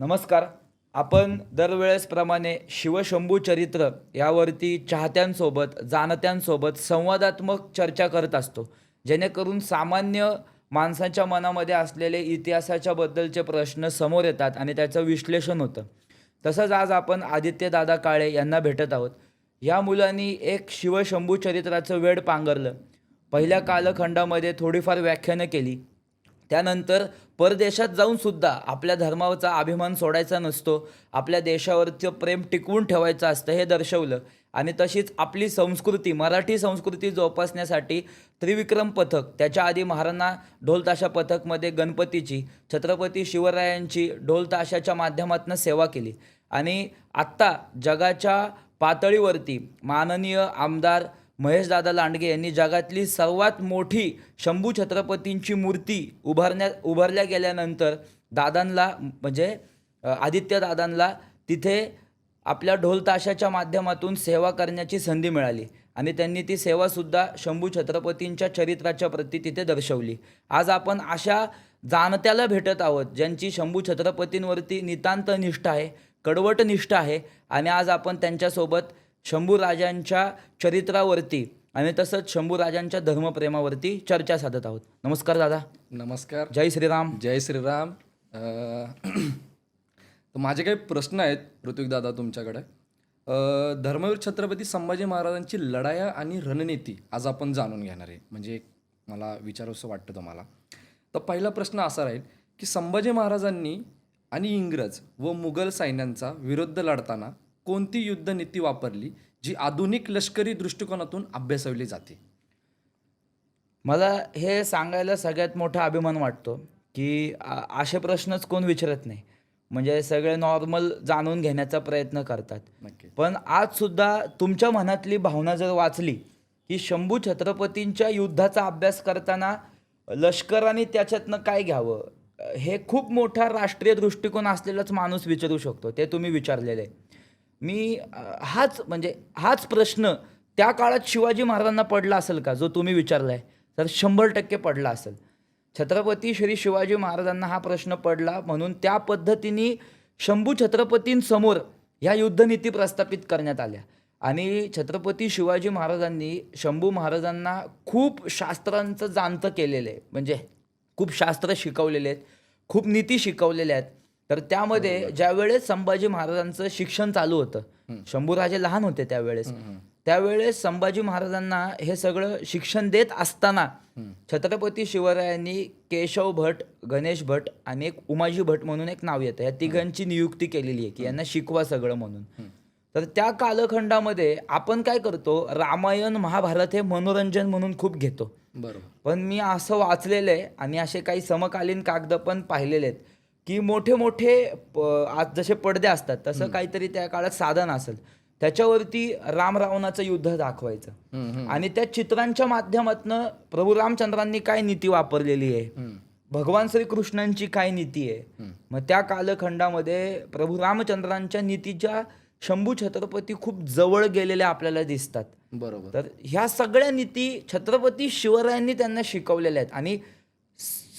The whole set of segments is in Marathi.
नमस्कार. आपण दरवेळेसप्रमाणे शिवशंभू चरित्र यावरती चाहत्यांसोबत जाणत्यांसोबत संवादात्मक चर्चा करत असतो. जेणेकरून सामान्य माणसाच्या मनामध्ये असलेले इतिहासाच्या बद्दलचे प्रश्न समोर येतात आणि त्याचं विश्लेषण होतं. तसंच आज आपण आदित्यदादा काळे यांना भेटत आहोत. या मुलांनी एक शिवशंभू चरित्राचं वेड पांगरलं पहिल्या कालखंडामध्ये थोडीफार व्याख्यानं केली. त्यानंतर परदेशात जाऊन सुद्धा आपल्या धर्मावरचा अभिमान सोडायचा नसतो आपल्या देशावरचं प्रेम टिकवून ठेवायचं असतं हे दर्शवलं. आणि तशीच आपली संस्कृती मराठी संस्कृती जोपासण्यासाठी त्रिविक्रम पथक त्याच्या आधी महाराणा ढोलताशा पथकमध्ये गणपतीची छत्रपती शिवरायांची ढोलताशाच्या माध्यमातून सेवा केली. आणि आत्ता जगाच्या पातळीवरती माननीय आमदार महेशदादा लांडगे यांनी जगातली सर्वात मोठी शंभू छत्रपतींची मूर्ती उभारण्यात उभारल्या गेल्यानंतर दादांना म्हणजे आदित्य दादांना तिथे आपल्या ढोलताशाच्या माध्यमातून सेवा करण्याची संधी मिळाली आणि त्यांनी ती सेवासुद्धा शंभू छत्रपतींच्या चरित्राच्या प्रती तिथे दर्शवली. आज आपण अशा जाणत्याला भेटत आहोत ज्यांची शंभू छत्रपतींवरती नितांत निष्ठा आहे कडवट निष्ठा आहे आणि आज आपण त्यांच्यासोबत शंभू राजांच्या चरित्रावरती आणि तसंच शंभू राजांच्या धर्मप्रेमावरती चर्चा साधत आहोत. नमस्कार दादा. नमस्कार. जय श्रीराम. जय श्रीराम. तर माझे काही प्रश्न आहेत ऋत्विक दादा तुमच्याकडे. धर्मवीर छत्रपती संभाजी महाराजांची लढाया आणि रणनीती आज आपण जाणून घेणार आहे. म्हणजे एक मला विचारावंसं वाटतं तुम्हाला. तर पहिला प्रश्न असा राहील की संभाजी महाराजांनी आणि इंग्रज व मुघल सैन्यांचा विरुद्ध लढताना कोणती युद्धनीती वापरली जी आधुनिक लष्करी दृष्टिकोनातून अभ्यासवली जाते? मला हे सांगायला सगळ्यात मोठा अभिमान वाटतो की असे प्रश्नच कोण विचारत नाही. म्हणजे सगळे नॉर्मल जाणून घेण्याचा प्रयत्न करतात. पण आज सुद्धा तुमच्या मनातली भावना जर वाचली की शंभू छत्रपतींच्या युद्धाचा अभ्यास करताना लष्कराने त्याच्यातनं काय घ्यावं? हे खूप मोठा राष्ट्रीय दृष्टिकोन असलेलाच माणूस विचारू शकतो ते तुम्ही विचारलेलं. आहे मी हाच म्हणजे हाच प्रश्न त्या काळात शिवाजी महाराजांना पडला असेल का जो तुम्ही विचारलाय? तर शंभर टक्के पडला असेल. छत्रपती श्री शिवाजी महाराजांना हा प्रश्न पडला म्हणून त्या पद्धतीने शंभू छत्रपतींसमोर ह्या युद्धनीती प्रस्थापित करण्यात आल्या. आणि छत्रपती शिवाजी महाराजांनी शंभू महाराजांना खूप शास्त्रांचं जाणतं केलेलं आहे म्हणजे खूप शास्त्र शिकवलेले आहेत खूप नीती शिकवलेल्या आहेत. तर त्यामध्ये ज्यावेळेस संभाजी महाराजांचं शिक्षण चालू होतं शंभूराजे लहान होते त्यावेळेस त्यावेळेस संभाजी महाराजांना हे सगळं शिक्षण देत असताना छत्रपती शिवरायांनी केशव भट गणेश भट आणि एक उमाजी भट म्हणून एक नाव येतं. या तिघांची नियुक्ती केलेली आहे की यांना शिकवा सगळं म्हणून. तर त्या कालखंडामध्ये आपण काय करतो रामायण महाभारत हे मनोरंजन म्हणून खूप घेतो. बरोबर. पण मी असं वाचलेलं आहे आणि असे काही समकालीन कागद पण पाहिलेले आहेत. की मोठे मोठे आज जसे पडदे असतात तसं काहीतरी त्या काळात साधन असेल. त्याच्यावरती राम रावणाचं युद्ध दाखवायचं. आणि त्या चित्रांच्या माध्यमातनं प्रभू रामचंद्रांनी काय नीती वापरलेली आहे. भगवान श्रीकृष्णांची काय नीती आहे? मग त्या कालखंडामध्ये प्रभू रामचंद्रांच्या नीतीच्या शंभू छत्रपती खूप जवळ गेलेल्या आपल्याला दिसतात. बरोबर. तर ह्या सगळ्या नीती छत्रपती शिवरायांनी त्यांना शिकवलेल्या आहेत. आणि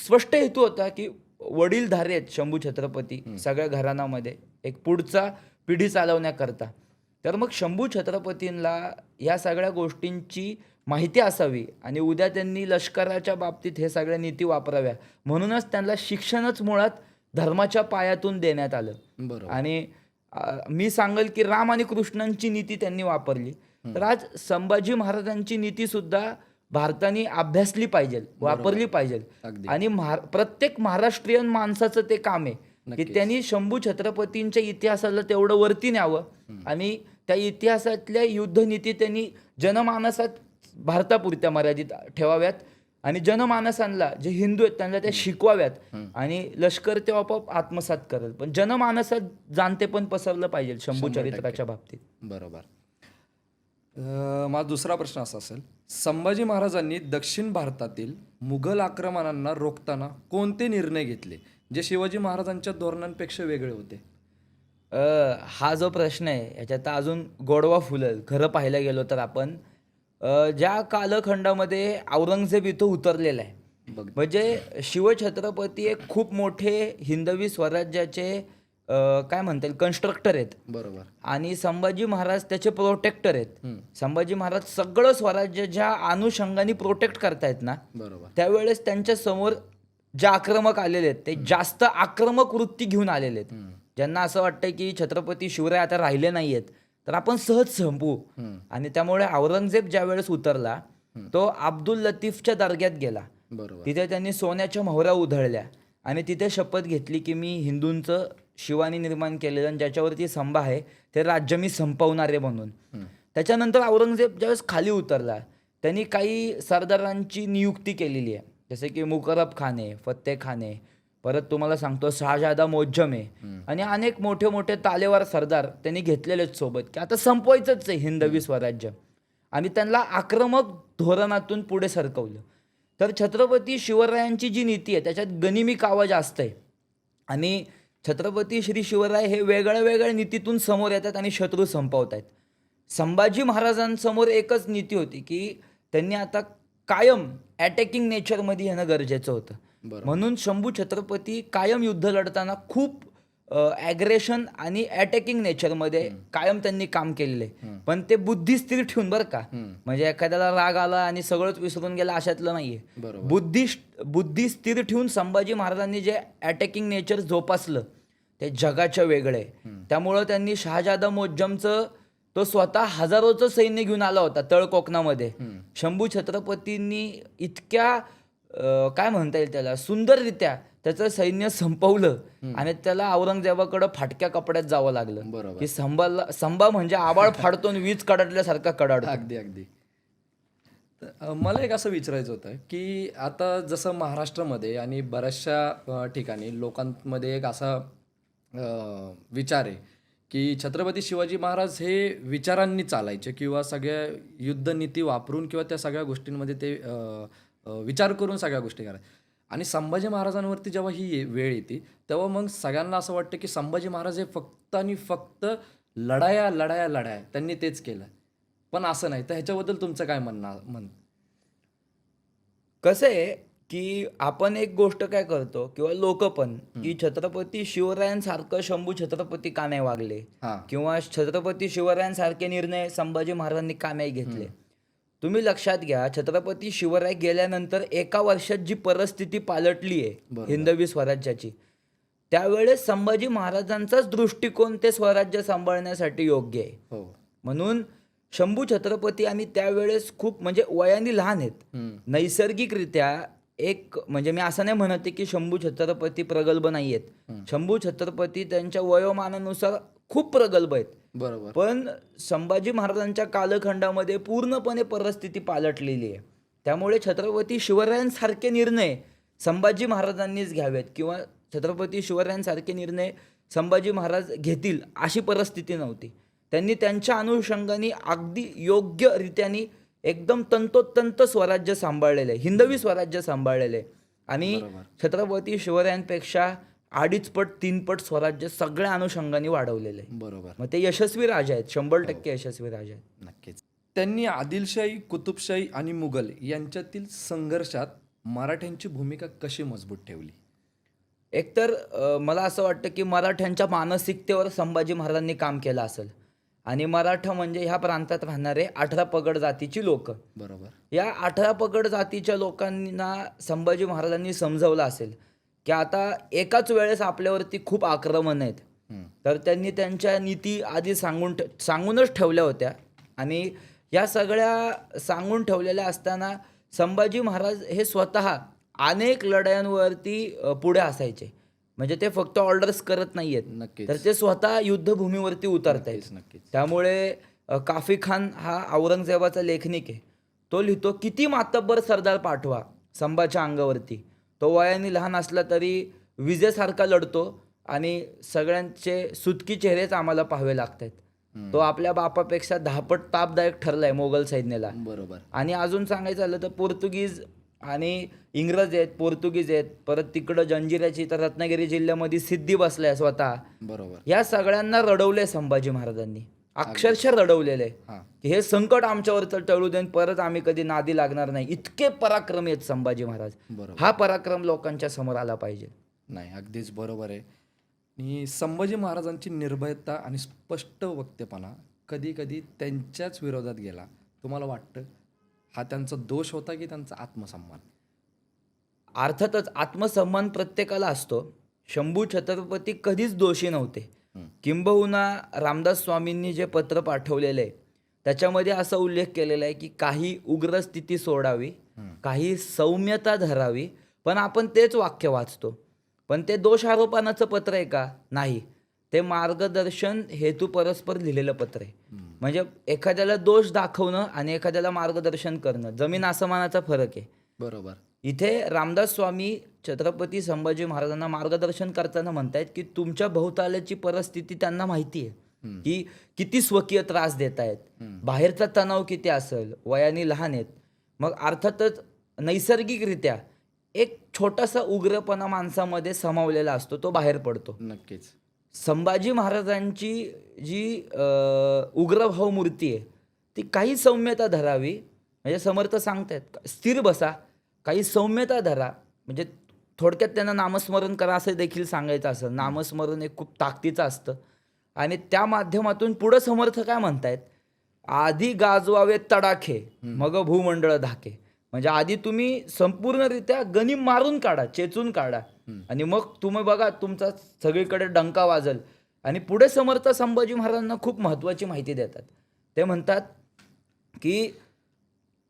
स्पष्ट हेतू होता की वडीलधारे आहेत शंभू छत्रपती सगळ्या घराण्यामध्ये एक पुढचा पिढी चालवण्याकरता. तर मग शंभू छत्रपतींना या सगळ्या गोष्टींची माहिती असावी आणि उद्या त्यांनी लष्कराच्या बाबतीत हे सगळ्या नीती वापराव्या. म्हणूनच त्यांना शिक्षणच मुळात धर्माच्या पायातून देण्यात आलं. बरोबर. आणि मी सांगेल की राम आणि कृष्णांची नीती त्यांनी वापरली. तर आज संभाजी महाराजांची नीती सुद्धा भारताने अभ्यासली पाहिजे वापरली पाहिजे. आणि महार- प्रत्येक महाराष्ट्रीयन माणसाचं ते काम आहे की त्यांनी शंभू छत्रपतींच्या इतिहासाला तेवढं वरती न्यावं आणि त्या इतिहासातल्या युद्धनीती त्यांनी जनमानसात भारतापुरत्या मर्यादित ठेवाव्यात आणि जनमानसांना जे हिंदू आहेत त्यांना त्या शिकवाव्यात आणि लष्कर ते आपोआप आत्मसात करेल. पण जनमानसात जाणते पण पसरलं पाहिजे शंभू चरित्राच्या बाबतीत. बरोबर. माझा दुसरा प्रश्न असा असेल संभाजी महाराजांनी दक्षिण भारतातील मुघल आक्रमणांना रोखताना कोणते निर्णय घेतले? जे शिवाजी महाराजांच्या धोरणांपेक्षा वेगळे होते. अ, हा जो प्रश्न आहे याच्यात अजून गोडवा फुलेल खरं पाहायला गेलो तर आपण अ, ज्या कालखंडामध्ये औरंगजेब इथं उतरलेला आहे. बघ. म्हणजे शिवछत्रपती एक खूप मोठे हिंदवी स्वराज्याचे अं, काय म्हणता येईल? कन्स्ट्रक्टर आहेत. बरोबर. आणि संभाजी महाराज त्याचे प्रोटेक्टर आहेत. संभाजी महाराज सगळं स्वराज्य ज्या अनुषंगाने प्रोटेक्ट करतायत ना बरोबर. त्यावेळेस त्यांच्यासमोर जे आक्रमक आलेले आहेत ते जास्त आक्रमक वृत्ती घेऊन आलेले आहेत. ज्यांना असं वाटतं की छत्रपती शिवराय आता राहिले नाही आहेत तर आपण सहज हम्म. आणि त्यामुळे औरंगजेब ज्या वेळेस उतरला तो अब्दुल लतीफच्या दर्ग्यात गेला. बरोबर. तिथे त्यांनी सोन्याच्या मोहऱ्या उधळल्या आणि तिथे शपथ घेतली की मी हिंदूंचं शिवानी निर्माण केलेलं आणि ज्याच्यावरती स्तंभ आहे ते राज्य मी संपवणार आहे म्हणून. त्याच्यानंतर औरंगजेब ज्यावेळेस खाली उतरला त्यांनी काही सरदारांची नियुक्ती केलेली आहे. जसे की मुकरब खान फत्ते खान परत तुम्हाला सांगतो शहाजादा मोज्जम आहे आणि अनेक मोठे मोठे तालेवार सरदार त्यांनी घेतलेले आहेत सोबत. की आता संपवायचंच आहे हिंदवी स्वराज्य. आणि त्यांना आक्रमक धोरणातून पुढे सरकवलं. तर छत्रपती शिवरायांची जी नीती आहे त्याच्यात गनिमी कावा जास्त आहे. आणि छत्रपती श्री शिवराय हे वेगळ्या वेगळ्या नीतीतून समोर येतात आणि शत्रू संपवत आहेत संभाजी महाराजांसमोर एकच नीती होती की त्यांनी आता कायम अटॅकिंग नेचरमध्ये येणं गरजेचं होतं. म्हणून शंभू छत्रपती कायम युद्ध लढताना खूप ॲग्रेशन आणि अटॅकिंग नेचरमध्ये कायम त्यांनी काम केलेलं आहे. पण ते बुद्धी स्थिर ठेवून बरं का. म्हणजे एखाद्याला राग आला आणि सगळंच विसरून गेला अशातलं नाहीये. बुद्धी बुद्धी स्थिर ठेवून संभाजी महाराजांनी जे अटॅकिंग नेचर जोपासलं ते जगाच्या वेगळे. त्यामुळं त्यांनी शहाजादा मोज्जमचं तो स्वतः हजारोचं सैन्य घेऊन आला होता तळ कोकणामध्ये. शंभू छत्रपतींनी इतक्या काय म्हणता येईल त्याला? सुंदररित्या त्याचं सैन्य संपवलं आणि त्याला औरंगजेबाकडं फाटक्या कपड्यात जावं लागलं. बरोबर. की संभाला संभा म्हणजे आबाळ फाडतो आणि वीज कडाडल्यासारखा कडाडतो. अगदी अगदी. मला एक असं विचारायचं होतं की आता जसं महाराष्ट्रामध्ये आणि बऱ्याचशा ठिकाणी लोकांमध्ये एक असा विचार आहे की छत्रपती शिवाजी महाराज हे विचारांनी चालायचे किंवा सगळ्या युद्धनीती वापरून किंवा त्या सगळ्या गोष्टींमध्ये ते विचार करून सगळ्या गोष्टी करायचे. आणि संभाजी महाराजांवरती जेव्हा ही वेळ येते तेव्हा मग सगळ्यांना असं वाटतं की संभाजी महाराज हे फक्त आणि फक्त लढाया लढाया लढाया त्यांनी तेच केलं. पण असं नाही. तर ह्याच्याबद्दल तुमचं काय म्हणणं म्हण कसं आहे की आपण एक गोष्ट काय करतो किंवा लोक पण की छत्रपती शिवरायांसारखं शंभू छत्रपती का नाही वागले? किंवा छत्रपती शिवरायांसारखे निर्णय संभाजी महाराजांनी का नाही घेतले? तुम्ही लक्षात घ्या छत्रपती शिवराय गेल्यानंतर एका वर्षात जी परिस्थिती पालटली आहे. हिंदवी स्वराज्याची त्यावेळेस संभाजी महाराजांचाच दृष्टिकोन ते स्वराज्य सांभाळण्यासाठी योग्य आहे. हो. म्हणून शंभू छत्रपती आणि त्यावेळेस खूप म्हणजे वयाने लहान आहेत. नैसर्गिकरित्या एक म्हणजे मी असं नाही म्हणत की शंभू छत्रपती प्रगल्भ नाही आहेत शंभू छत्रपती त्यांच्या वयोमानानुसार खूप प्रगल्भ आहेत. बरोबर. पण संभाजी महाराजांच्या कालखंडामध्ये पूर्णपणे परिस्थिती पालटलेली आहे. त्यामुळे छत्रपती शिवरायांसारखे निर्णय संभाजी महाराजांनीच घ्यावेत किंवा छत्रपती शिवरायांसारखे निर्णय संभाजी महाराज घेतील अशी परिस्थिती नव्हती. त्यांनी त्यांच्या अनुषंगाने अगदी योग्यरित्याने एकदम तंतोतंत स्वराज्य सांभाळलेलं आहे. हिंदवी स्वराज्य सांभाळलेलं आहे. आणि. छत्रपती शिवरायांपेक्षा अडीच पट तीन पट स्वराज्य सगळ्या अनुषंगाने वाढवलेलं आहे. बरोबर. मग ते यशस्वी राजा आहेत. शंभर टक्के यशस्वी राजा आहेत. नक्कीच. त्यांनी आदिलशाही कुतुबशाही आणि मुघल यांच्यातील संघर्षात मराठ्यांची भूमिका कशी मजबूत ठेवली? एकतर अ, मला असं वाटतं की मराठ्यांच्या मानसिकतेवर संभाजी महाराजांनी काम केलं असेल. आणि मराठा म्हणजे ह्या प्रांतात राहणारे अठरा पगड जातीची लोक. बरोबर. या अठरा पगड जातीच्या लोकांना संभाजी महाराजांनी समजवलं असेल. की आता एकाच वेळेस आपल्यावरती खूप आक्रमण आहेत. तर त्यांनी त्यांच्या नीती आधी सांगून सांगूनच ठेवल्या होत्या. आणि या सगळ्या सांगून ठेवलेल्या असताना संभाजी महाराज हे स्वतः अनेक लढायांवरती पुढे असायचे. म्हणजे ते फक्त ऑर्डर्स करत नाही आहेत तर ते स्वतः युद्धभूमीवरती उतरत आहेत नक्कीच नक्कीच. त्यामुळे काफी खान हा औरंगजेबाचा लेखनिक आहे. तो लिहितो किती मातब्बर सरदार पाठवा संभाच्या अंगावरती. तो वयाने लहान असला तरी विजेसारखा लढतो आणि सगळ्यांचे सुतकी चेहरेच आम्हाला पाहावे लागतात तो आपल्या बापापेक्षा दहापट तापदायक ठरलाय मोगल सैन्याला. बरोबर. आणि अजून सांगायचं झालं तर पोर्तुगीज आणि इंग्रज आहेत पोर्तुगीज आहेत परत तिकडं जंजिऱ्याची तर रत्नागिरी जिल्ह्यामध्ये सिद्धी बसलाय स्वतः. बरोबर. या सगळ्यांना रडवलंय संभाजी महाराजांनी. अक्षरशः रडवलेलं आहे. हां. की हे संकट आमच्यावर टळू देऊन परत आम्ही कधी नादी लागणार नाही. इतके पराक्रमी आहेत संभाजी महाराज. हा पराक्रम लोकांच्या समोर आला पाहिजे. नाही अगदीच बरोबर आहे. आणि संभाजी महाराजांची निर्भयता आणि स्पष्ट वक्तेपणा कधी कधी त्यांच्याच विरोधात गेला. तुम्हाला वाटतं? हा त्यांचा दोष होता की त्यांचा आत्मसन्मान? अर्थातच आत्मसन्मान प्रत्येकाला असतो. शंभू छत्रपती कधीच दोषी नव्हते. हं. किंबहुना रामदास स्वामींनी जे पत्र पाठवलेलं आहे त्याच्यामध्ये असा उल्लेख केलेला आहे की काही उग्र स्थिती सोडावी काही सौम्यता धरावी पण आपण तेच वाक्य वाचतो. पण ते दोष आरोपानाचं पत्र आहे का? नाही. ते मार्गदर्शन हेतू परस्पर लिहिलेलं पत्र आहे. म्हणजे एखाद्याला दोष दाखवणं आणि एखाद्याला मार्गदर्शन करणं जमीन आसमानाचा फरक आहे. बरोबर. इथे रामदास स्वामी छत्रपती संभाजी महाराजांना मार्गदर्शन करताना म्हणतायत की तुमच्या भोवताल्याची परिस्थिती त्यांना माहिती आहे. की किती स्वकीय त्रास देत आहेत. बाहेरचा तणाव किती असेल वयाने लहान आहेत. मग अर्थातच नैसर्गिकरित्या एक छोटासा उग्रपणा माणसामध्ये समावलेला असतो तो बाहेर पडतो. नक्कीच. संभाजी महाराजांची जी उग्रभाव मूर्ती आहे ती काही सौम्यता धरावी. म्हणजे समर्थ सांगतायत स्थिर बसा. काही सौम्यता धरा. म्हणजे थोडक्यात त्यांना नामस्मरण करा असं देखील सांगायचं असं. नामस्मरण हे खूप ताकदीचं असतं. आणि त्या माध्यमातून पुढं समर्थ काय म्हणतायत? आधी गाजवावे तडाखे मग भूमंडळ धाके. म्हणजे आधी तुम्ही संपूर्णरित्या गनिम मारून काढा चेचून काढा. आणि मग तुम्ही बघा तुमचा सगळीकडे डंका वाजल. आणि पुढे समर्थ संभाजी महाराजांना खूप महत्त्वाची माहिती देतात. ते म्हणतात की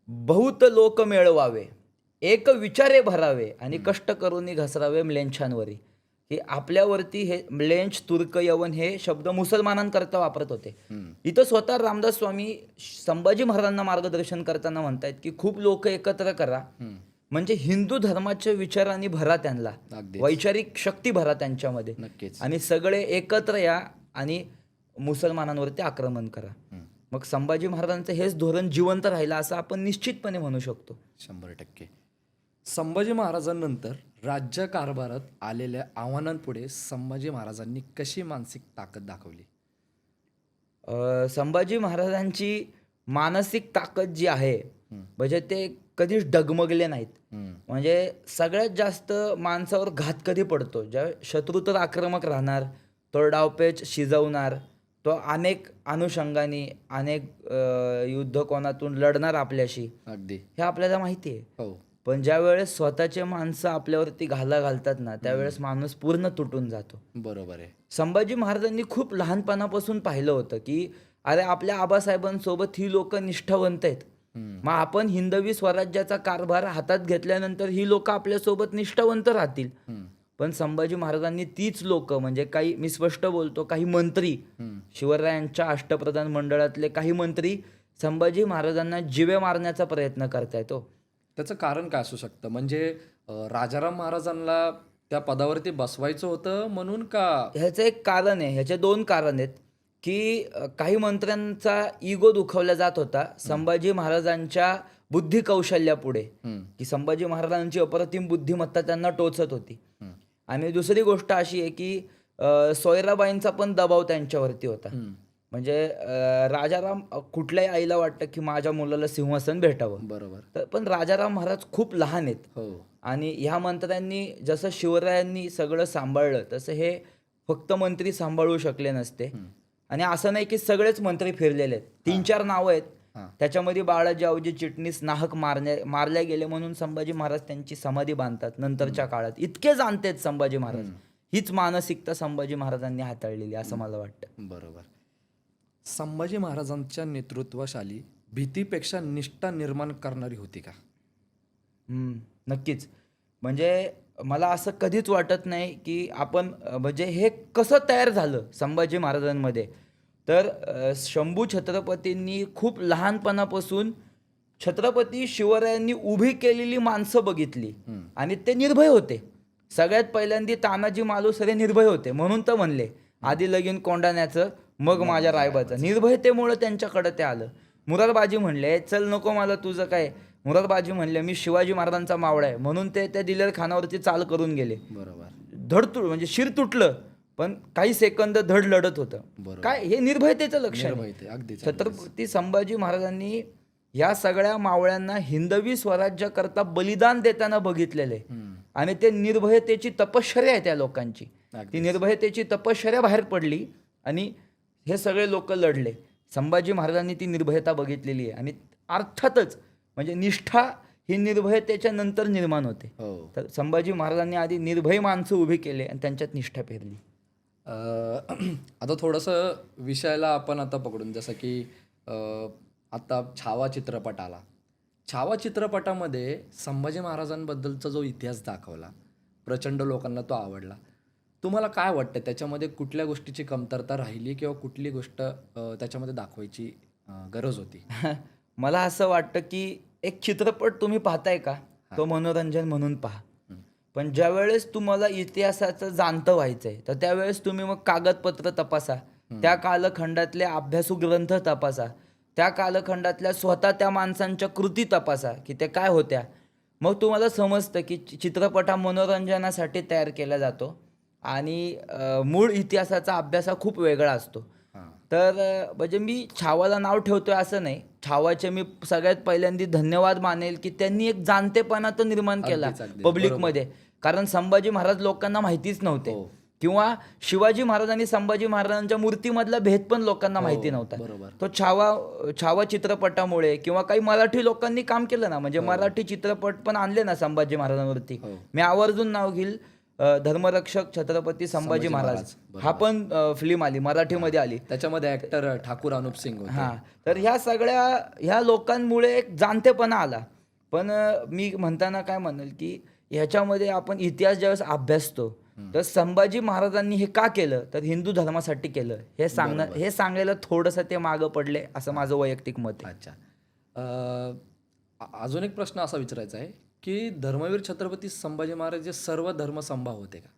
बहुत लोक मिळवावे. एक विचारे भरावे आणि कष्ट करूनी घसरावे म्लेंछांवरी. की आपल्यावरती हे म्लेंछ तुर्क यवन हे शब्द मुसलमानांकरता वापरत होते. इथं स्वतः रामदास स्वामी संभाजी महाराजांना मार्गदर्शन करताना म्हणतायत की खूप लोक एकत्र करा. म्हणजे हिंदू धर्माच्या विचारांनी भरा त्यांना. वैचारिक शक्ती भरा त्यांच्यामध्ये. नक्कीच. आणि सगळे एकत्र या आणि मुसलमानांवरती आक्रमण करा. मग संभाजी महाराजांचं हेच धोरण जिवंत राहिलं असं आपण निश्चितपणे म्हणू शकतो. शंभर टक्के. संभाजी महाराजांनंतर राज्य कारभारात आलेल्या आव्हानांपुढे संभाजी महाराजांनी कशी मानसिक ताकद दाखवली? अ, संभाजी महाराजांची मानसिक ताकद जी आहे. म्हणजे ते कधीच डगमगले नाहीत. म्हणजे सगळ्यात जास्त माणसावर घात कधी पडतो? ज्या शत्रू तर आक्रमक राहणार तो डावपेच शिजवणार तो अनेक अनुषंगाने अनेक अ, युद्ध कोणातून लढणार आपल्याशी अगदी. हे आपल्याला माहिती आहे. हो. पण ज्या वेळेस स्वतःचे माणसं आपल्यावरती घाला घालतात ना त्यावेळेस माणूस पूर्ण तुटून जातो बरोबर आहे संभाजी महाराजांनी खूप लहानपणापासून पाहिलं होतं की अरे आपल्या आबासाहेबांसोबत ही लोक निष्ठावंत आहेत. मग आपण हिंदवी स्वराज्याचा कारभार हातात घेतल्यानंतर ही लोक आपल्यासोबत निष्ठावंत राहतील. पण संभाजी महाराजांनी तीच लोक म्हणजे काही मी स्पष्ट बोलतो काही मंत्री. शिवरायांच्या अष्टप्रधान मंडळातले काही मंत्री संभाजी महाराजांना जिवे मारण्याचा प्रयत्न करतायत हो त्याचं कारण काय असू शकतं? म्हणजे राजाराम महाराजांना त्या पदावरती बसवायचं होतं म्हणून का? ह्याचं एक कारण आहे. ह्याचे दोन कारण आहेत की काही मंत्र्यांचा इगो दुखवला जात होता संभाजी महाराजांच्या बुद्धी कौशल्यापुढे. की संभाजी महाराजांची अप्रतिम बुद्धिमत्ता त्यांना टोचत होती. आणि दुसरी गोष्ट अशी आहे की सोयराबाईंचा पण दबाव त्यांच्यावरती होता. म्हणजे राजाराम कुठल्याही आईला वाटतं की माझ्या मुलाला सिंहासन भेटावं. बरोबर. तर पण राजाराम महाराज खूप लहान आहेत. हो. आणि ह्या मंत्र्यांनी जसं शिवरायांनी सगळं सांभाळलं तसं हे फक्त मंत्री सांभाळू शकले नसते. आणि असं नाही की सगळेच मंत्री फिरलेले आहेत. तीन चार नावं आहेत. त्याच्यामध्ये बाळाजी आवजी चिटणीस नाहक मारण्या मारल्या गेले म्हणून संभाजी महाराज त्यांची समाधी बांधतात नंतरच्या काळात. इतके जाणतेत संभाजी महाराज. हीच मानसिकता संभाजी महाराजांनी हाताळलेली असं मला वाटतं. बरोबर. संभाजी महाराजांच्या नेतृत्वाशाली भीतीपेक्षा निष्ठा निर्माण करणारी होती का? नक्कीच. म्हणजे मला असं कधीच वाटत नाही की आपण म्हणजे हे कसं तयार झालं संभाजी महाराजांमध्ये? तर शंभू छत्रपतींनी खूप लहानपणापासून छत्रपती शिवरायांनी उभी केलेली माणसं बघितली. आणि ते निर्भय होते. सगळ्यात पहिल्यांदी तानाजी मालुसरे निर्भय होते म्हणून तर म्हणले. आधी लगीन कोंडाण्याचं मग माझ्या रायबाचं. निर्भयतेमुळे त्यांच्याकडे ते आलं. मुरारबाजी म्हणले चल नको मला तुझं काय. मुरारबाजी म्हणले मी शिवाजी महाराजांचा मावळा आहे. म्हणून ते त्या दिलेर खानावरती चाल करून गेले. बरोबर. धड तुट म्हणजे शिर तुटलं पण काही सेकंद धड लढत होतं. बरोबर. काय हे निर्भयतेचं लक्षण आहे. निर्भयते अगदीच छत्रपती संभाजी महाराजांनी या सगळ्या मावळ्यांना हिंदवी स्वराज्याकरता बलिदान देताना बघितलेले. आणि ते निर्भयतेची तपश्चर्या आहे त्या लोकांची. ती निर्भयतेची तपश्चर्या बाहेर पडली आणि हे सगळे लोक लढले. संभाजी महाराजांनी ती निर्भयता बघितलेली आहे. आणि अर्थातच म्हणजे निष्ठा ही निर्भयतेच्या नंतर निर्माण होते. हो. तर संभाजी महाराजांनी आधी निर्भय माणसं उभी केले आणि त्यांच्यात निष्ठा पेरली. अ, आता थोडंसं विषयाला आपण आता पकडून जसं की आता छावा चित्रपट आला. छावा चित्रपटामध्ये संभाजी महाराजांबद्दलचा जो इतिहास दाखवला प्रचंड लोकांना तो आवडला. तुम्हाला काय वाटतं त्याच्यामध्ये कुठल्या गोष्टीची कमतरता राहिली किंवा कुठली गोष्ट त्याच्यामध्ये दाखवायची गरज होती? मला असं वाटतं की एक चित्रपट तुम्ही पाहताय का? तो मनोरंजन म्हणून पहा. पण ज्या वेळेस तुम्हाला इतिहासाचं जाणतं व्हायचंय तर त्यावेळेस तुम्ही मग कागदपत्र तपासा. त्या कालखंडातले अभ्यासू ग्रंथ तपासा. त्या कालखंडातल्या स्वतः त्या माणसांच्या कृती तपासा की ते काय होत्या. मग तुम्हाला समजतं की चित्रपट हा मनोरंजनासाठी तयार केला जातो. आणि मूळ इतिहासाचा अभ्यास हा खूप वेगळा असतो. हां. तर म्हणजे मी छावाला नाव ठेवतोय असं नाही. छावाचे मी सगळ्यात पहिल्यांदा धन्यवाद मानेल की त्यांनी एक जाणतेपणा तर निर्माण केला. पब्लिकमध्ये. कारण संभाजी महाराज लोकांना माहितीच नव्हते. हो. किंवा शिवाजी महाराज आणि संभाजी महाराजांच्या मूर्तीमधला भेद पण लोकांना माहिती नव्हता. हो. तो छावा छावा चित्रपटामुळे किंवा काही मराठी लोकांनी काम केलं ना म्हणजे मराठी चित्रपट पण आणले ना संभाजी महाराजांवरती. हो. मी आवर्जून नाव घेईल. धर्मरक्षक छत्रपती संभाजी महाराज. हा पण फिल्म आली मराठीमध्ये आली. त्याच्यामध्ये ऍक्टर ठाकूर अनुप सिंग होते. हा. तर ह्या सगळ्या ह्या लोकांमुळे एक जाणतेपणा आला. पण मी म्हणताना काय म्हणेल की ह्याच्यामध्ये आपण इतिहास ज्यावेळेस अभ्यासतो तर संभाजी महाराजांनी हे का केलं? तर हिंदू धर्मासाठी केलं. हे सांगणं हे सांगायला थोडंसं ते मागं पडले असं माझं वैयक्तिक मत आहे. अच्छा. अजून एक प्रश्न असा विचारायचा आहे की धर्मवीर छत्रपती संभाजी महाराज हे सर्व धर्म संभाव होते का?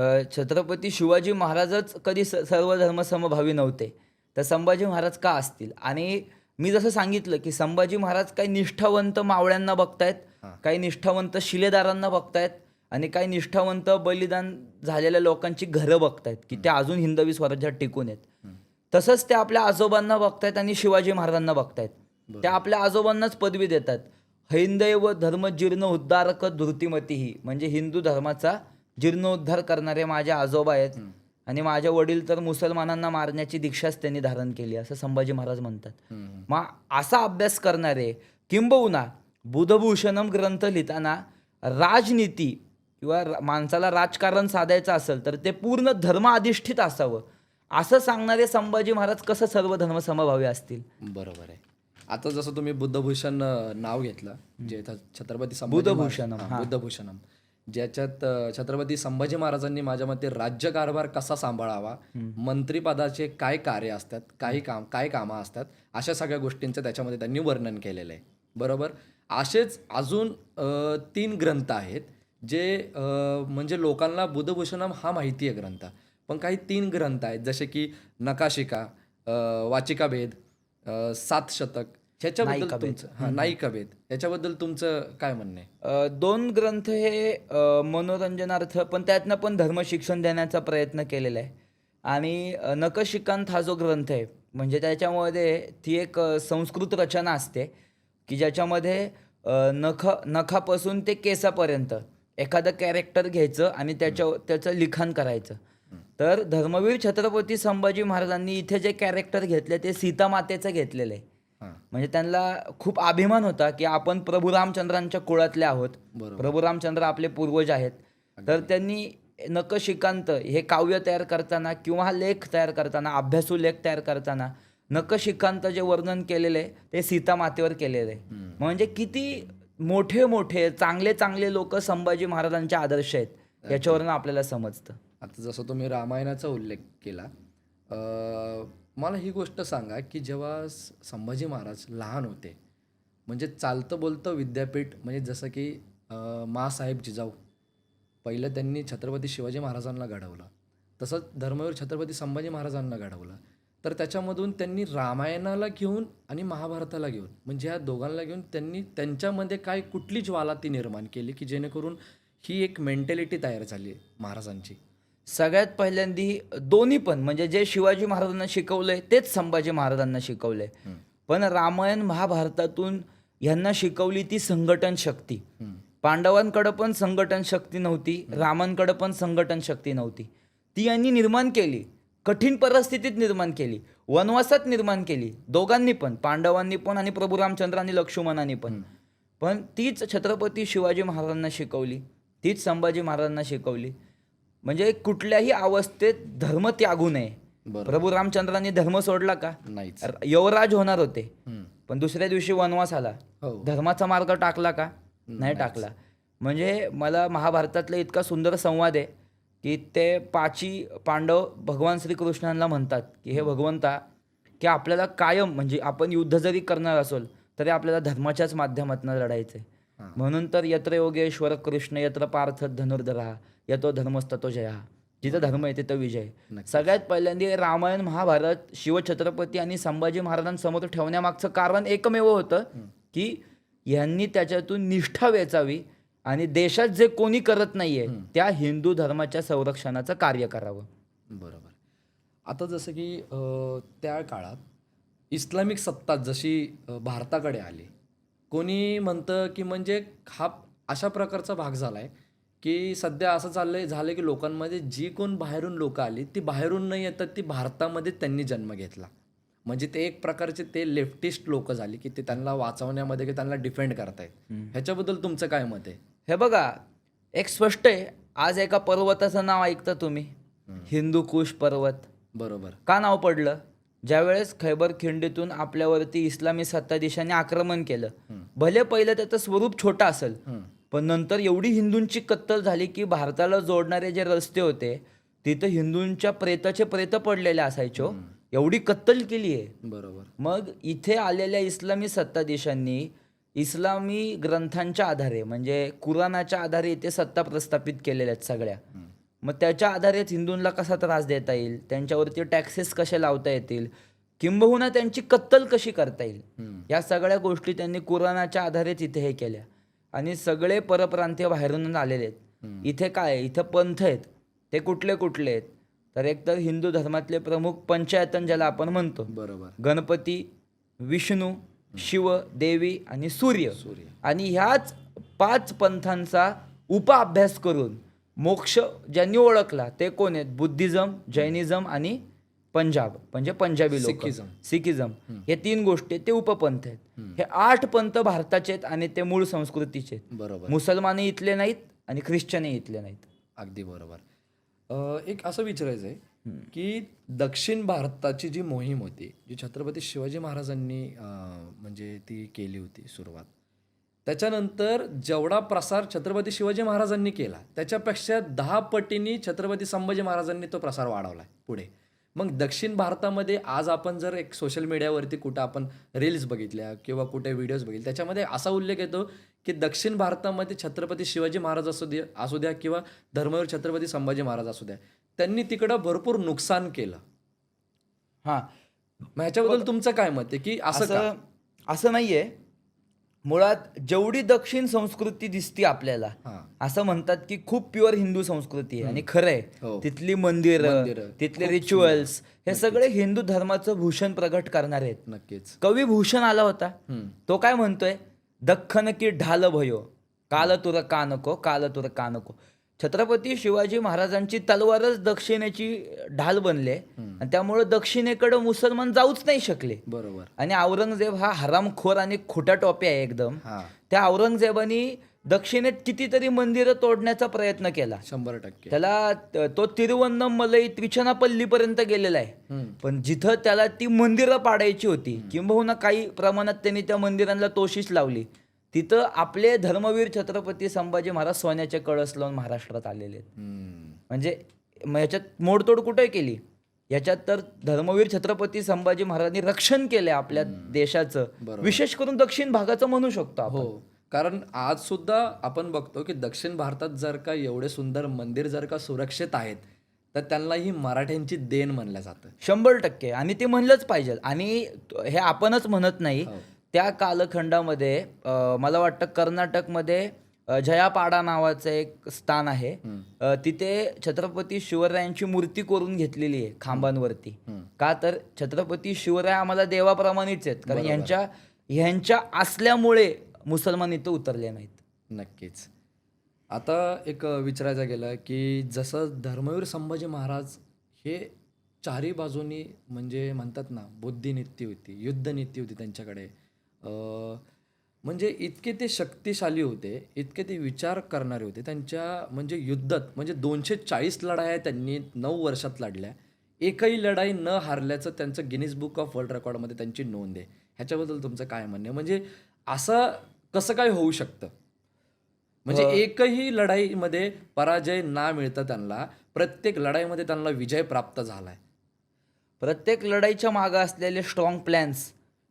अ, छत्रपती शिवाजी महाराजच कधी स- सर्व धर्मसमभावी नव्हते. तर संभाजी महाराज का असतील? आणि मी जसं सांगितलं की संभाजी महाराज काही निष्ठावंत मावळ्यांना बघतायत काही निष्ठावंत शिलेदारांना बघतायत आणि काही निष्ठावंत बलिदान झालेल्या लोकांची घरं बघतायत की ते अजून हिंदवी स्वराज्यात टिकून आहेत. तसंच ते आपल्या आजोबांना बघतायत आणि शिवाजी महाराजांना बघतायत. ते आपल्या आजोबांनाच पदवी देतात. हैंदैव धर्म जीर्ण उद्धारक धृतिमतीही. म्हणजे हिंदू धर्माचा जीर्णोद्धार करणारे माझे आजोबा आहेत. आणि माझे वडील तर मुसलमानांना मारण्याची दीक्षाच त्यांनी धारण केली असं संभाजी महाराज म्हणतात. मग असा अभ्यास करणारे किंबहुना बुधभूषणम ग्रंथ लिहिताना राजनीती किंवा माणसाला राजकारण साधायचं असेल तर ते पूर्ण धर्म अधिष्ठित असावं. असं सांगणारे संभाजी महाराज कसं सर्व धर्म समभावी असतील? बरोबर आहे. आता जसं तुम्ही बुद्धभूषण नाव घेतलं जे छत्रपती महाराज- बुद्धभूषणम, बुद्धभूषणम. ज्याच्यात छत्रपती संभाजी महाराजांनी माझ्या मते राज्यकारभार कसा सांभाळावा मंत्रिपदाचे काय कार्य असतात काही काम काय कामं असतात अशा सगळ्या गोष्टींचं त्याच्यामध्ये त्यांनी वर्णन केलेलं आहे. बरोबर? असेच अजून तीन ग्रंथ आहेत जे म्हणजे लोकांना बुद्धभूषणम हा माहिती आहे ग्रंथ. पण काही तीन ग्रंथ आहेत जसे की नकाशिका अ, वाचिका भेद अ, सात शतक ह्याच्याबद्दल तुमचं. हा नायिका भेद ह्याच्याबद्दल तुमचं काय म्हणणं आहे? दोन ग्रंथ हे मनोरंजनार्थ पण त्यातनं पण धर्मशिक्षण देण्याचा प्रयत्न केलेला आहे. आणि अ, नखशिकांत हा जो ग्रंथ आहे म्हणजे त्याच्यामध्ये ती एक संस्कृत रचना असते की ज्याच्यामध्ये नख नखापासून ते केसापर्यंत एखादं कॅरेक्टर घ्यायचं आणि त्याच्या त्याचं लिखाण करायचं. तर धर्मवीर छत्रपती संभाजी महाराजांनी इथे जे कॅरेक्टर घेतले ते सीतामातेचं घेतलेलं आहे. म्हणजे त्यांना खूप अभिमान होता की आपण प्रभू रामचंद्रांच्या कुळातले आहोत. प्रभू रामचंद्र आपले पूर्वज आहेत. तर त्यांनी नकशिकांत हे काव्य तयार करताना किंवा हा लेख तयार करताना अभ्यासू लेख तयार करताना नकशिकांत जे वर्णन केलेलं ते सीता मातेवर केलेलं. म्हणजे किती मोठे मोठे चांगले चांगले लोक संभाजी महाराजांचे आदर्श आहेत याच्यावरून आपल्याला समजतं. आता जसं तुम्ही रामायणाचा उल्लेख केला मला ही गोष्ट सांगा की जेव्हा स- संभाजी महाराज लहान होते म्हणजे चालतं बोलतं विद्यापीठ म्हणजे जसं की मासाहेब जिजाऊ पहिलं त्यांनी छत्रपती शिवाजी महाराजांना घडवलं तसंच धर्मवीर छत्रपती संभाजी महाराजांना घडवलं तर त्याच्यामधून त्यांनी रामायणाला घेऊन आणि महाभारताला घेऊन म्हणजे या दोघांना घेऊन त्यांनी त्यांच्यामध्ये काय कुठली ज्वाला ती निर्माण केली की जेणेकरून ही एक मेंटॅलिटी तयार झाली महाराजांची. सगळ्यात पहिल्यांदी दोन्ही पण म्हणजे जे शिवाजी महाराजांना शिकवलंय तेच संभाजी महाराजांना शिकवलंय. पण रामायण महाभारतातून यांना शिकवली ती संघटन शक्ती. पांडवांकडं पण संघटन शक्ती नव्हती रामांकडं पण संघटन शक्ती नव्हती. ती यांनी निर्माण केली कठीण परिस्थितीत निर्माण केली वनवासात निर्माण केली दोघांनी पण पांडवांनी पण आणि प्रभू रामचंद्र आणि लक्ष्मणांनी पण. पण तीच छत्रपती शिवाजी महाराजांना शिकवली तीच संभाजी महाराजांना शिकवली. म्हणजे कुठल्याही अवस्थेत धर्म त्यागू नये. प्रभू रामचंद्रांनी धर्म सोडला का? नाहीच. यवराज होणार होते. पण दुसऱ्या दिवशी वनवास आला. हो. धर्माचा मार्ग टाकला का? नाही टाकला. म्हणजे मला महाभारतातला इतका सुंदर संवाद आहे की ते पाची पांडव भगवान श्रीकृष्णांना म्हणतात की हे भगवंता की आपल्याला कायम म्हणजे आपण युद्ध जरी करणार असेल तरी आपल्याला धर्माच्याच माध्यमातून लढायचं आहे. म्हणून तर यत्र योगेश्वर कृष्ण यत्र पार्थ धनुर्धरा यतो धर्मस्ततो जया. जिथं धर्म आहे तिथं विजय. सगळ्यात पहिल्यांदा रामायण महाभारत शिवछत्रपती आणि संभाजी महाराजांसमोर ठेवण्यामागचं कारण एकमेव होतं की यांनी त्याच्यातून निष्ठा वेचावी आणि देशात जे कोणी करत नाहीये त्या हिंदू धर्माच्या संरक्षणाचं कार्य करावं. बरोबर. आता जसं की त्या काळात इस्लामिक सत्ता जशी भारताकडे आली कोणी म्हणतं की म्हणजे हा अशा प्रकारचा भाग झाला आहे की सध्या असं चाललंय झालं की लोकांमध्ये जी कोण बाहेरून लोक आली ती बाहेरून नाही येतात ती भारतामध्ये त्यांनी जन्म घेतला. म्हणजे ते एक प्रकारचे ते लेफ्टिस्ट लोक झाली की ते त्यांना वाचवण्यामध्ये की त्यांना डिफेंड करतायत. ह्याच्याबद्दल तुमचं काय मत आहे? हे बघा एक स्पष्ट आहे आज एका पर्वताचं नाव ऐकता तुम्ही? हिंदू कुश पर्वत. बरोबर. का नाव पडलं? ज्यावेळेस खैबर खिंडीतून आपल्यावरती इस्लामी सत्ताधीशांनी आक्रमण केलं. भले पहिलं त्याचं स्वरूप छोटं असेल. पण नंतर एवढी हिंदूंची कत्तल झाली की भारताला जोडणारे जे रस्ते होते तिथं हिंदूंच्या प्रेताचे प्रेत पडलेले असायचे. एवढी कत्तल केली आहे. बरोबर. मग इथे आलेल्या इस्लामी सत्ताधीशांनी इस्लामी ग्रंथांच्या आधारे म्हणजे कुराणाच्या आधारे इथे सत्ता प्रस्थापित केलेल्या आहेत सगळ्या. मग त्याच्या आधारेच हिंदूंना कसा त्रास देता येईल? त्यांच्यावरती टॅक्सेस कसे लावता येतील? किंबहुना त्यांची कत्तल कशी करता येईल. या सगळ्या गोष्टी त्यांनी कुराणाच्या आधारेच इथे हे केल्या. आणि सगळे परप्रांतीय बाहेरून आलेले आहेत. इथे काय? आहे? इथं पंथ आहेत. ते कुठले कुठले आहेत? तर एकतर हिंदू धर्मातले प्रमुख पंचायतन ज्याला आपण म्हणतो. बरोबर. गणपती विष्णू शिव देवी आणि सूर्य. सूर्य. आणि ह्याच पाच पंथांचा उपअभ्यास करून मोक्ष ज्यांनी ओळखला ते कोण आहेत? बुद्धिझम जैनिझम आणि पंजाब म्हणजे पंजाबी लोक. सिखिझम. सिखिझम हे तीन गोष्टी आहेत ते उपपंथ आहेत. हे आठ पंथ भारताचे आहेत आणि ते मूळ संस्कृतीचे आहेत. बरोबर. मुसलमानही इथले नाहीत आणि ख्रिश्चनही इथले नाहीत. अगदी बरोबर. एक असं विचारायचं आहे की दक्षिण भारताची जी मोहीम होती जी छत्रपती शिवाजी महाराजांनी म्हणजे ती केली होती सुरुवात त्याच्यानंतर जेवढा प्रसार छत्रपती शिवाजी महाराजांनी केला त्याच्यापेक्षा दहा पटींनी छत्रपती संभाजी महाराजांनी तो प्रसार वाढवला पुढे. मग दक्षिण भारतामध्ये आज आपण जर एक सोशल मीडियावरती कुठं आपण रील्स बघितल्या किंवा कुठे व्हिडिओज बघितले त्याच्यामध्ये असा उल्लेख येतो की दक्षिण भारतामध्ये छत्रपती शिवाजी महाराज असू द्या असू द्या किंवा धर्मवीर छत्रपती संभाजी महाराज असू द्या त्यांनी तिकडं भरपूर नुकसान केलं. हां. मग ह्याच्याबद्दल तुमचं काय मत आहे? की असं का? असं असं नाहीये. मुळात जेवढी दक्षिण संस्कृती दिसती आपल्याला असं म्हणतात की खूप प्युअर हिंदू संस्कृती आहे. आणि खरं आहे. हो. तिथली मंदिरं तिथले रिच्युअल्स हे सगळे हिंदू धर्माचं भूषण प्रगट करणार आहेत. नक्कीच. कवी भूषण आला होता. तो काय म्हणतोय? दख्खन की ढाल भयो काल तुर का नको काल तुर का नको. छत्रपती शिवाजी महाराजांची तलवारच दक्षिणेची ढाल बनले. आणि त्यामुळे दक्षिणेकडे मुसलमान जाऊच नाही शकले. बरोबर. आणि औरंगजेब हा हरामखोर आणि खोटा टॉपी आहे एकदम. त्या औरंगजेबानी दक्षिणेत कितीतरी मंदिरं तोडण्याचा प्रयत्न केला. शंभर टक्के. त्याला त- तिरुवन्नमलई त्रिचनापल्लीपर्यंत गेलेला आहे. पण जिथं त्याला ती मंदिरं पाडायची होती किंबहुना काही प्रमाणात त्यांनी त्या मंदिरांना तोशीच लावली. तिथं आपले धर्मवीर छत्रपती संभाजी महाराज सोन्याचे कळस लावून महाराष्ट्रात आलेले आहेत. म्हणजे ह्याच्यात मोडतोड कुठे केली? याच्यात तर धर्मवीर छत्रपती संभाजी महाराजांनी रक्षण केलंय आपल्या देशाचं. विशेष करून दक्षिण भागाचं म्हणू शकतो हो. कारण आज सुद्धा आपण बघतो की दक्षिण भारतात जर का एवढे सुंदर मंदिर जर का सुरक्षित आहेत तर त्यांना ही मराठ्यांची देण म्हणलं जातं. शंभर टक्के. आणि ते म्हणलंच पाहिजे. आणि हे आपणच म्हणत नाही. हो. त्या कालखंडामध्ये मला वाटतं कर्नाटकमध्ये जयापाडा नावाचं एक स्थान आहे. तिथे छत्रपती शिवरायांची मूर्ती करून घेतलेली आहे खांबांवरती. का तर छत्रपती शिवराय आम्हाला देवाप्रमाणेच आहेत. कारण यांच्या ह्यांच्या असल्यामुळे मुसलमान इथं उतरले नाहीत. नक्कीच. आता एक विचारायचं गेलं की जसं धर्मवीर संभाजी महाराज हे चारी बाजूनी म्हणजे म्हणतात ना बुद्धिनीती होती युद्धनीती होती त्यांच्याकडे. म्हणजे इतके ते शक्तिशाली होते इतके ते विचार करणारे होते. त्यांच्या म्हणजे युद्धात म्हणजे दोनशे चाळीस लढाया त्यांनी नऊ वर्षात लढल्या. एकही लढाई न हारल्याचं त्यांचं गिनीज बुक ऑफ वर्ल्ड रेकॉर्डमध्ये त्यांची नोंद आहे. ह्याच्याबद्दल तुमचं काय म्हणणं आहे? म्हणजे असं कसं काय होऊ शकतं? म्हणजे एकही लढाईमध्ये पराजय ना मिळता त्यांना प्रत्येक लढाईमध्ये त्यांना विजय प्राप्त झालाय. प्रत्येक लढाईच्या मागं असलेले स्ट्रॉंग प्लॅन्स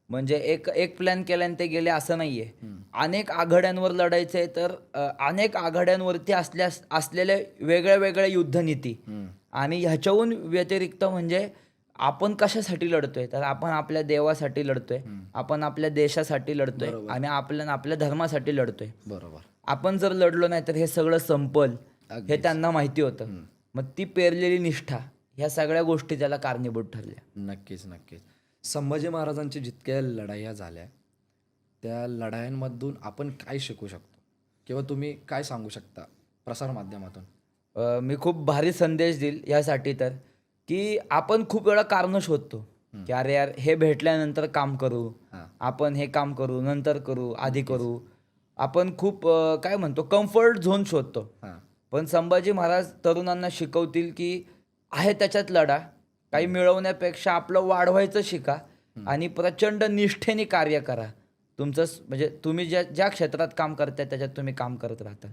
म्हणजे एक एक प्लॅन केल्याने ते गेले असं नाहीये. अनेक आघाड्यांवर लढायचं आहे तर अनेक आघाड्यांवरती असल्या असलेल्या वेगळ्या वेगळ्या युद्धनीती. आणि ह्याच्याहून व्यतिरिक्त म्हणजे आपण कशासाठी लढतोय? तर आपण आपल्या देवासाठी लढतोय. आपण आपल्या देशासाठी लढतोय. आणि आपल्या आपल्या धर्मासाठी लढतोय. बरोबर. आपण जर लढलो नाही तर हे सगळं संपल. हे त्यांना माहिती होतं. मग ती पेरलेली निष्ठा ह्या सगळ्या गोष्टी त्याला कारणीभूत ठरल्या. नक्कीच नक्कीच. संभाजी महाराजांच्या जितक्या लढाया झाल्या त्या लढायांमधून आपण काय शिकू शकतो? किंवा तुम्ही काय सांगू शकता प्रसार माध्यमातून? अ, मी खूप भारी संदेश देईल यासाठी तर की आपण खूप वेळा कारणं शोधतो. की अरे यार हे भेटल्यानंतर काम करू. आपण हे काम करू नंतर करू आधी करू. आपण खूप काय म्हणतो कम्फर्ट झोन शोधतो. पण संभाजी महाराज तरुणांना शिकवतील की आहे त्याच्यात लढा काही मिळवण्यापेक्षा आपलं वाढवायचं शिका आणि प्रचंड निष्ठेने कार्य करा. तुमचं म्हणजे तुम्ही ज्या ज्या क्षेत्रात काम करताय त्याच्यात तुम्ही काम करत राहता.